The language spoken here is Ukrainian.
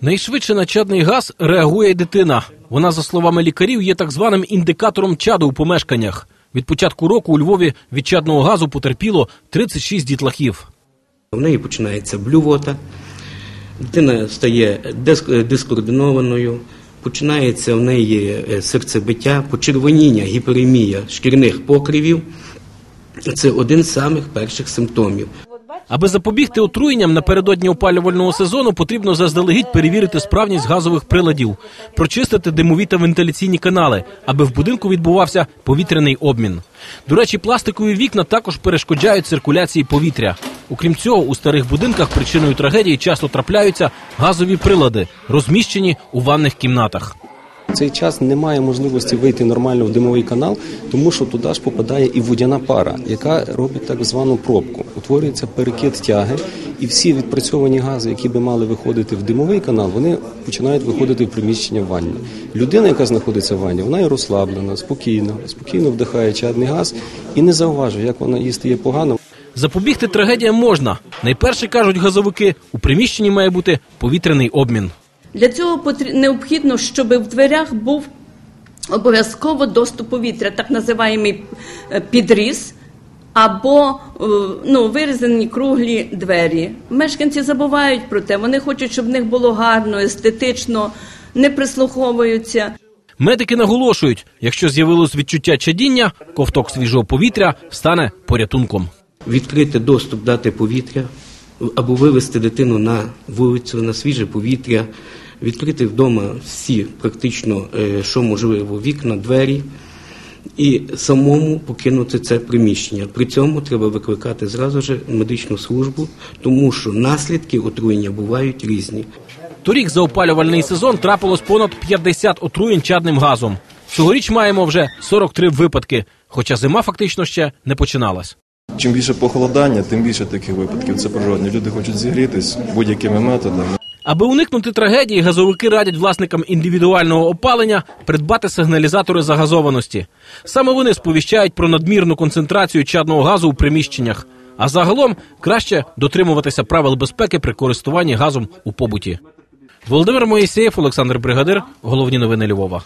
Найшвидше на чадний газ реагує дитина. Вона, за словами лікарів, є так званим індикатором чаду у помешканнях. Від початку року у Львові від чадного газу потерпіло 36 дітлахів. В неї починається блювота, дитина стає дис- дискоординованою, починається в неї е, серцебиття, почервоніння, гіперемія шкірних покривів. Це один з самих перших симптомів. Аби запобігти отруєнням напередодні опалювального сезону, потрібно заздалегідь перевірити справність газових приладів, прочистити димові та вентиляційні канали, аби в будинку відбувався повітряний обмін. До речі, пластикові вікна також перешкоджають циркуляції повітря. Окрім цього, у старих будинках причиною трагедії часто трапляються газові прилади, розміщені у ванних кімнатах. Цей час немає можливості вийти нормально в димовий канал, тому що туди ж попадає і водяна пара, яка робить так звану пробку. Утворюється перекид тяги, і всі відпрацьовані гази, які би мали виходити в димовий канал, вони починають виходити в приміщення ванні. Людина, яка знаходиться в ванні, вона є розслаблена, спокійно, спокійно вдихає чадний газ і не зауважує, як вона їй стає погано. Запобігти трагедіям можна. Найперше кажуть газовики, у приміщенні має бути повітряний обмін. Для цього необхідно, щоб в дверях був обов'язково доступ повітря, так називаємий е, підріз. Або е, ну, вирізані круглі двері. Мешканці забувають про те. Вони хочуть, щоб в них було гарно, естетично, не прислуховуються. Медики наголошують, якщо з'явилось відчуття чадіння, ковток свіжого повітря стане порятунком. Відкрити доступ дати повітря або вивести дитину на вулицю, на свіже повітря, відкрити вдома всі практично, е, що можливо, вікна, двері. І самому покинути це приміщення. При цьому треба викликати зразу ж медичну службу, тому що наслідки отруєння бувають різні. Торік за опалювальний сезон трапилось понад 50 отруєнь чадним газом. Цьогоріч маємо вже 43 випадки, хоча зима фактично ще не починалась. Чим більше похолодання, тим більше таких випадків. Це природне. Люди хочуть зігрітись будь-якими методами. Аби уникнути трагедії, газовики радять власникам індивідуального опалення придбати сигналізатори загазованості. Саме вони сповіщають про надмірну концентрацію чадного газу у приміщеннях. А загалом краще дотримуватися правил безпеки при користуванні газом у побуті. Володимир Моїсеєв, Олександр Бригадир. Головні новини Львова.